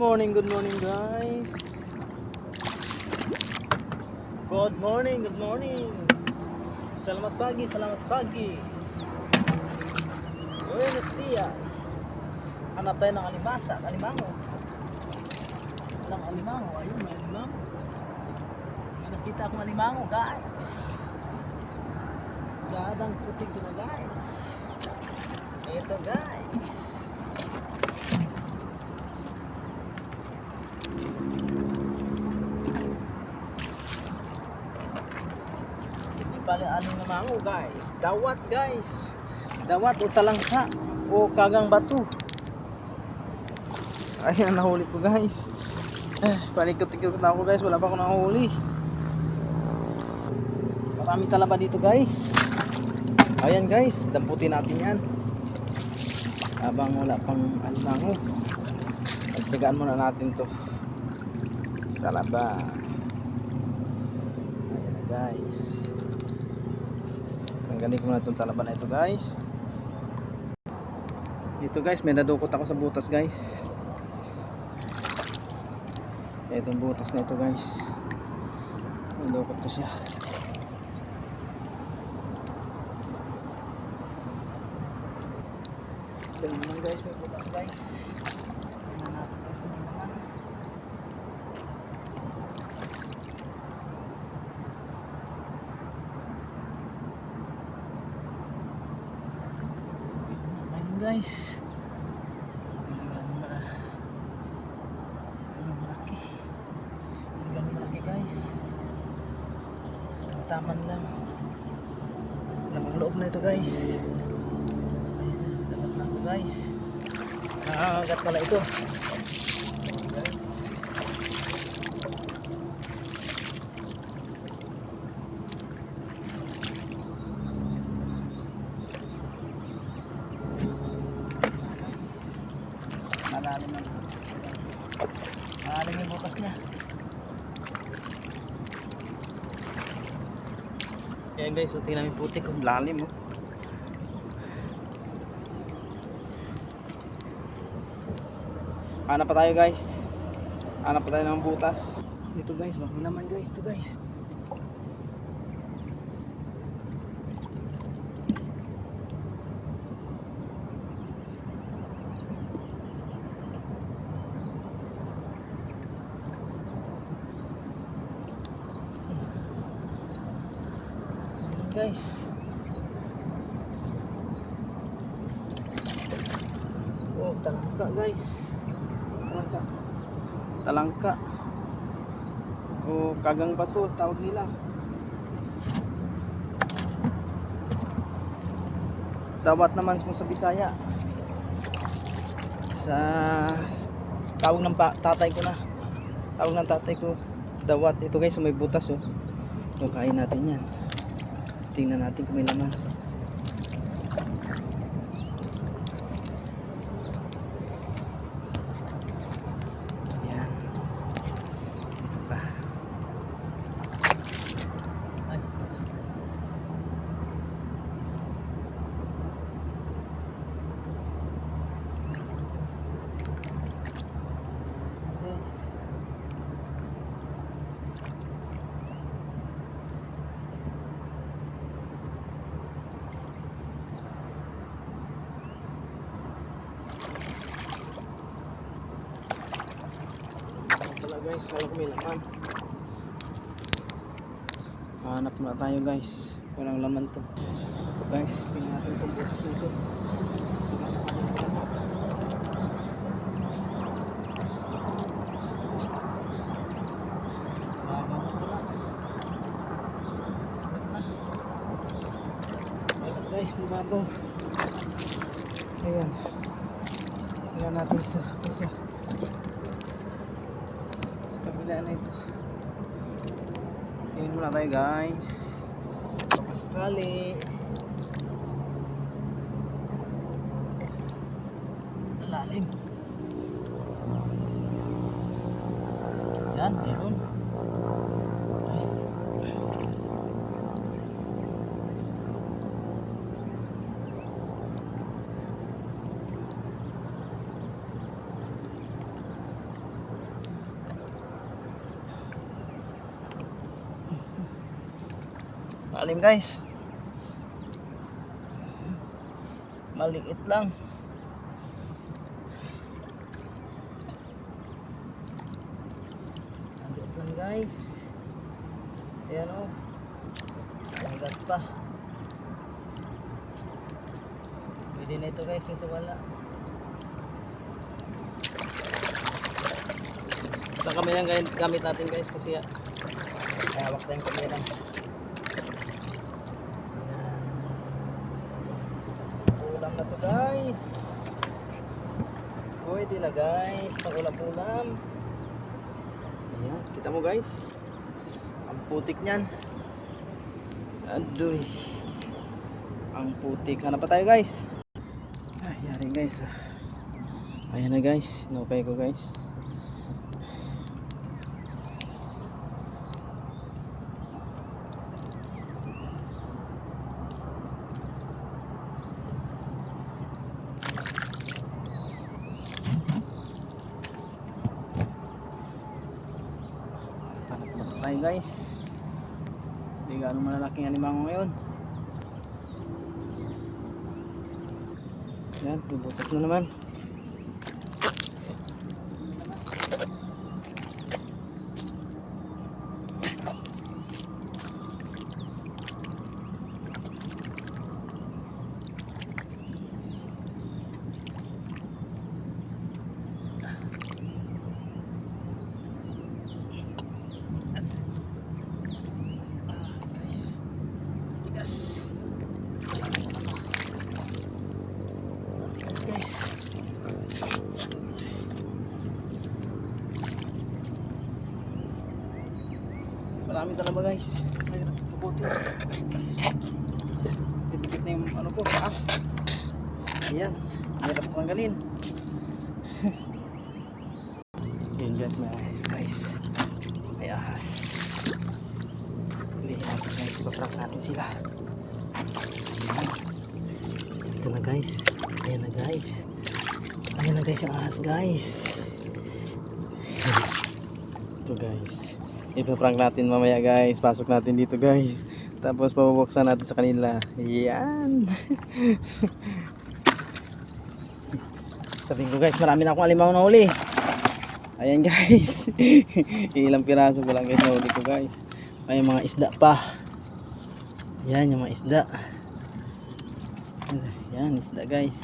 morning, good morning guys. Good morning, good morning. Selamat pagi, selamat pagi. Buenos dias. Hanap tayo ng alimasa, alimango. Walang alimango, ayun, may alimango. May nakita akong alimango, guys. Gadang putik na guys. Ito guys. Hindi pala ano na mango guys. Dawat guys. Dawat o talangka o kagang batu. Ayan nahuli ko guys. Eh, panikot-tikot na ako guys. Wala pa ako nahuli. Marami talaba dito guys. Ayan guys, damputin natin yan. Habang wala pang alimango. Pagtagaan muna natin to. Talaba. Ayan guys. Tanggalin ko na itong talaba na ito guys. Ito guys, may nadukot ako sa butas guys. Itong butas na ito guys. Nadukot ko siya. Ito naman guys, may butas guys. Tingnan natin guys kung may laman. Mayroon guys. Mayroon mala. Mayroon malaki. Hindi ganun malaki guys. Taman lang. Lamang loob na ito guys. Na ako guys. Nakakagat pala ito. Ayun, guys. Malalim ang butas niya, guys. Malalim yung butas niya. Ayan guys, so tingnan yung putik kung lalim oh. Hanap pa tayo guys. Hanap pa tayo ng butas. Dito guys, baka may laman guys. Ito guys. Ayan, guys. Oh, talangka guys. Talangka. Talangka. O kagang bato tawag nila. Dawat naman kung sa Bisaya. Sa tawag ng tatay ko na. Tawag ng tatay ko. Dawat. Ito guys, may butas oh. So, kain natin yan. Tingnan natin kung may laman. Guys, kala ko may laman. Hanap na tayo guys. Walang laman to. Guys, tingnan natin itong butas nito. Guys, mababaw. Ayan. Tingnan natin ito. Isa. Kabila na ito. Tingin muna tayo guys. Baka sakali. Ang Lalim. Yan, meron. Ay. Lalim guys. Maliit lang. Andun lang guys. Ayan o. Oh. Agad pa. Pwede na ito guys kasi wala. Sa kami lang gamit natin guys kasi ah, hawak tayong kamera. Ulam na to guys. Pwede na guys, pang ulam-ulam. Ayan, kita mo guys. Ang putik niyan. Adoy. Ang putik. Hanap pa tayo guys. Ay, yari guys. Ayan na guys. Inukay ko guys. Na pa tayo guys. Hindi gaano malalaking animango ngayon. Yan, bubutas na naman. Marami talaga guys. Mahirap tubutin. Dikit na yung ano ko, paa. Ayan. Mahirap tanggalin. Yun guys, may ahas guys. May ahas. Hindi natin guys, paprak natin sila. Ito na guys. Ayan na guys. Ayan na guys yung ahas guys. Ito guys. Ipaprank natin mamaya guys. Pasok natin dito guys. Tapos pabubuksan natin sa kanila. Yan. Sabihin ko guys, marami na akong alimango na huli. Ayan guys. Ilang piraso ko lang guys na huli ko guys. May mga isda pa. Yan yung mga isda. Yan isda guys.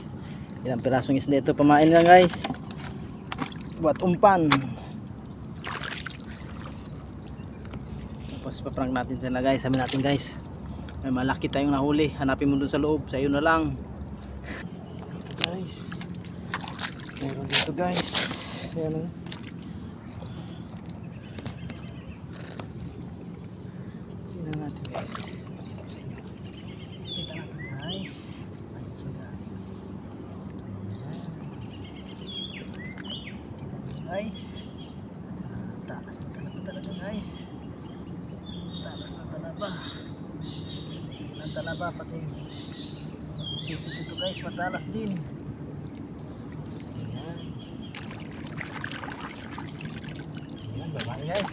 Ilang pirasong isda ito pamain lang guys. Buat umpan. Tapos paprank natin sila guys. Sabi natin guys. May malaki tayong nahuli. Hanapin mo dun sa loob. Sa iyo na lang. Guys. Meron dito guys. Ayan o. Tingnan natin guys. Kita natin guys. Ayun siya guys. Ayan. Guys. Takas na talaga talaga guys. Takas na talaba. Talaba pati. Sipit ito guys. Matalas din. Ayan. Ayan, babae guys.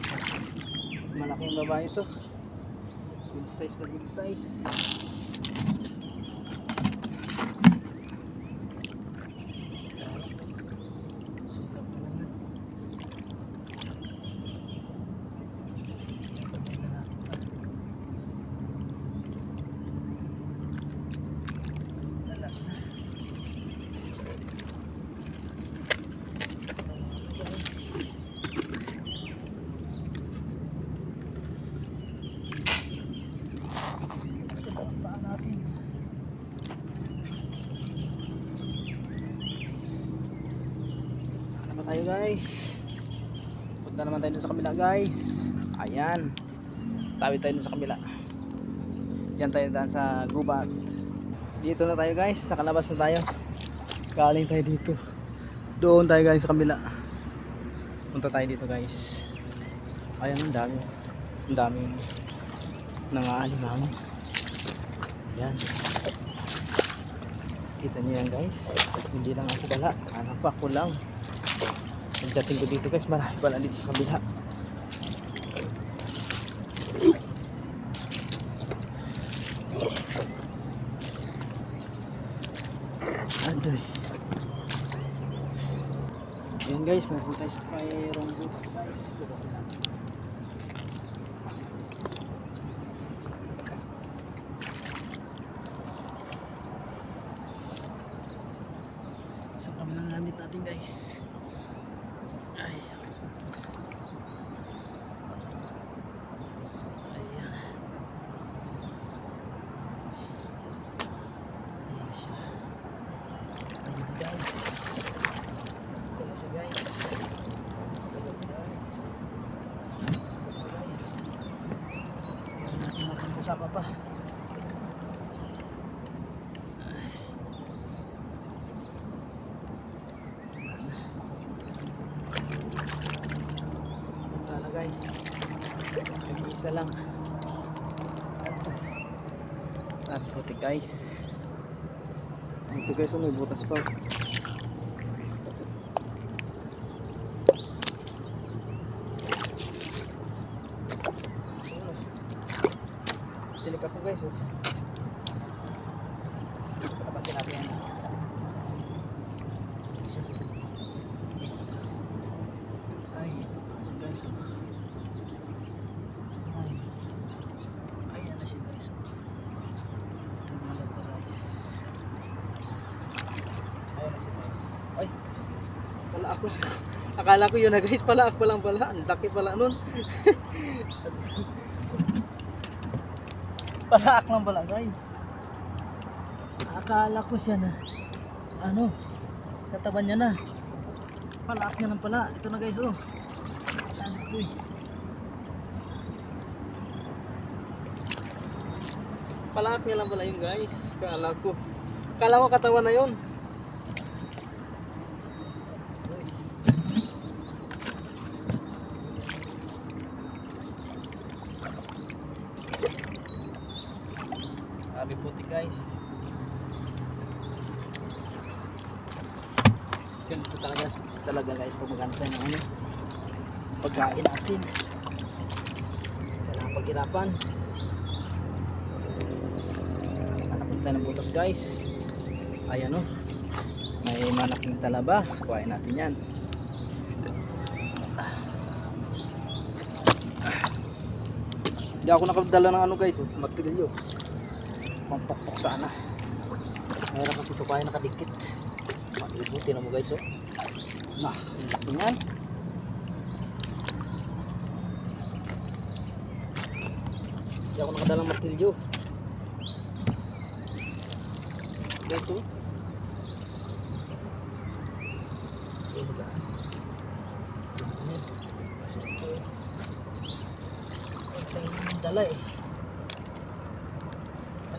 Malaking babae ito. Big size na big size. Sukat pa naman. Tingnan natin pa. Dala na. Ito ba ang paa natin? Ano ba tayo guys? Punta naman tayo sa kabila guys. Ayan. Tawi tayo dun sa kabila. Diyan tayo daan sa gubat. Dito na tayo guys. Nakalabas na tayo. Galing tayo dito. Doon tayo guys sa kabila. Punta tayo dito guys. Ayan ang dami. Ang daming nangaalimango. Yan. Kita niyo yan guys. Hindi lang ako bala. Anak pa ako lang. Pagdating ko dito guys, marami pala dito sa kabila. butas, mayroong butas guys. Dito. Sa kabilang gamit natin guys. Ay. Ayan. Ayan siya. Ayan guys. Ito na siya guys. Ayan guys. Ayan natin makikasama pa. Sana guys. Isa lang. Puti guys. Ito guys, may butas pa. Tilik ako guys. Oh. Patapasin natin yan. Ay, ito guys. oh. Ay. Ayan na siya guys. oh. Tumalag pa guys. Ayan na siya guys. Ay. Pala ako. Akala ko yun na guys. Pala ako lang pala. Ang laki pala nun. pala ako lang pala guys. Akala ko siya na. Ano? Kataban niya na. Pala ako niya lang pala. Ito na guys oh. Ayan ko eh. Palak niya lang pala yun guys. Kala ko. Kala ko katawan na yun. Sabi puti guys. Ganito talaga, talaga guys pag magantay ng ano. Pagkain natin. Kailangan paghirapan. Hanapin tayo ng butas guys. Ayan o. May manaking talaba. Kuhain natin yan. Hindi ako nakadala ng ano guys. Oh. Martilyo. Pampakpok sana. Mayroon kasi ito kaya nakadikit. Makibuti na mo guys. Oh. Nah, ang laki niyan. Hindi ako nakadala ng martilyo. Guys, oh. Ayan ba? Ayan. Ito. Ito yung dala eh.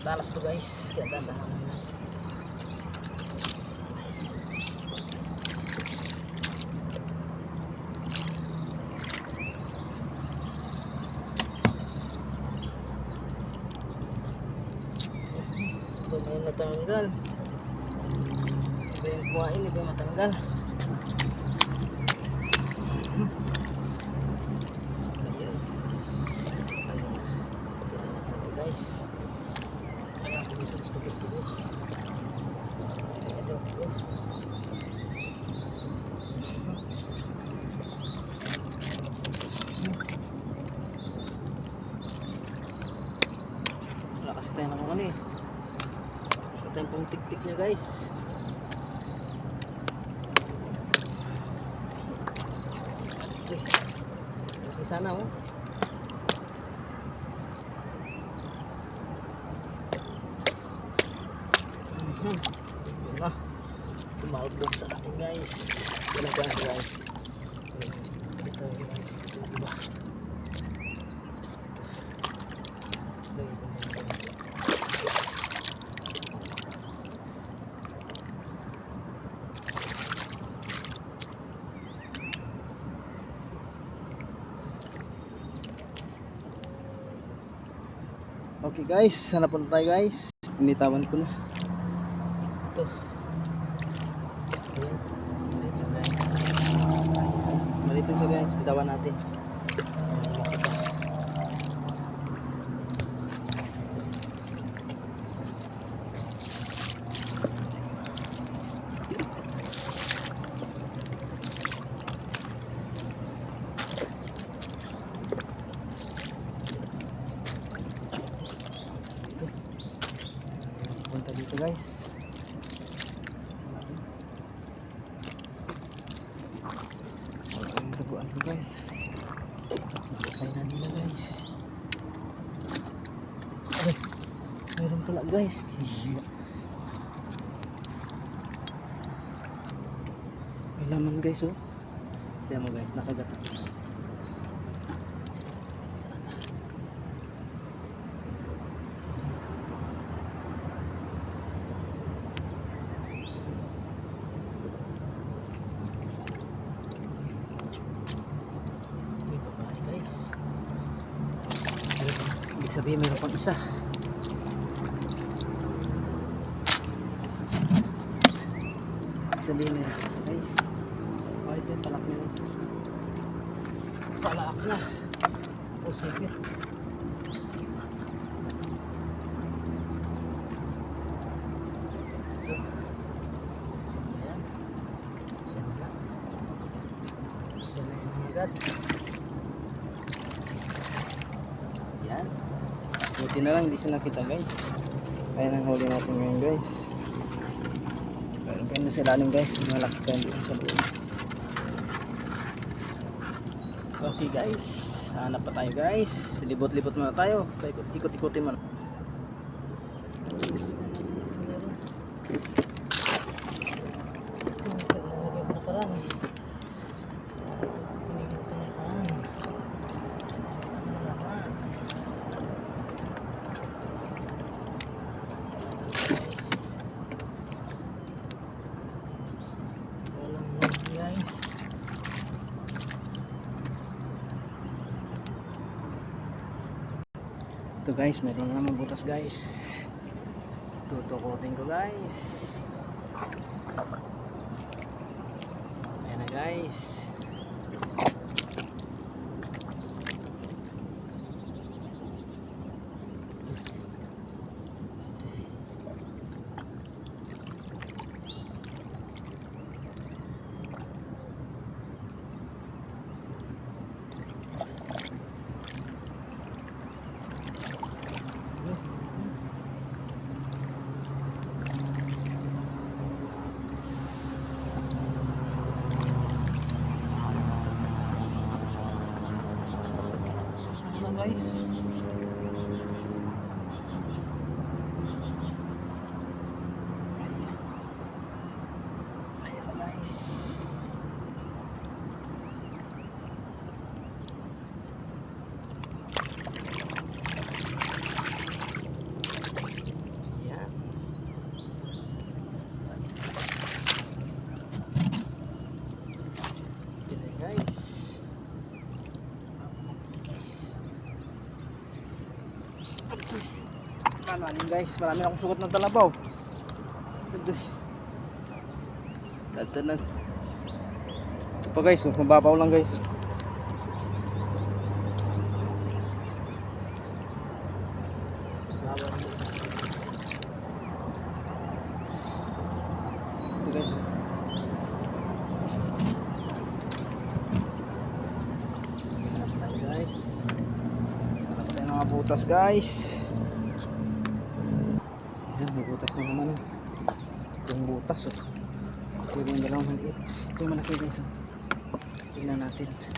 Matalas to guys. Kaya dandahan mo na. Ito may natanggal. Iba yung kuhain, iba yung matanggal. Guys. Okay. Sana oh. Mhm. Yun na. Tumalbog sa atin guys. Ba guys? Ito yung iba. Ito yung Okay guys, sana punta tayo guys. Initawan ko na. Ito. Malito siya guys, bitawan natin. dito guys. Wala yung guys. Nakakay na guys. Meron pala guys. Gila may laman guys oh. Kaya mo guys nakagat sabihin mayroon pang isa. Sabihin mayroon pang isa guys. Ay, ito palak na. Palak na. O sige. Ayan. Siya na. Siya na yung agad. Yan. Buti na lang hindi siya nakita guys. Kaya nang huli natin ngayon guys. Na sila alam guys. Malaki pa doon sa buo. Okay guys. Hanap pa tayo guys. Libot-libot muna tayo. Ikot-ikotin muna. guys. Ito guys, meron na naman butas guys. Tutukutin ko guys. Ayan na guys. Ano guys? Ayan na guys. Ayan. Ito na, guys. Marami guys, marami akong sugat ng talabaw. Ito. Ito. Ito pa guys, oh, mababaw lang guys. Ito guys. Tayo guys. Ng mga butas guys. Ayan, may butas na naman. Oh. Yung butas. Oh. Ito yung dalawang maliit. Ito yung malaki guys. Oh. Tingnan natin.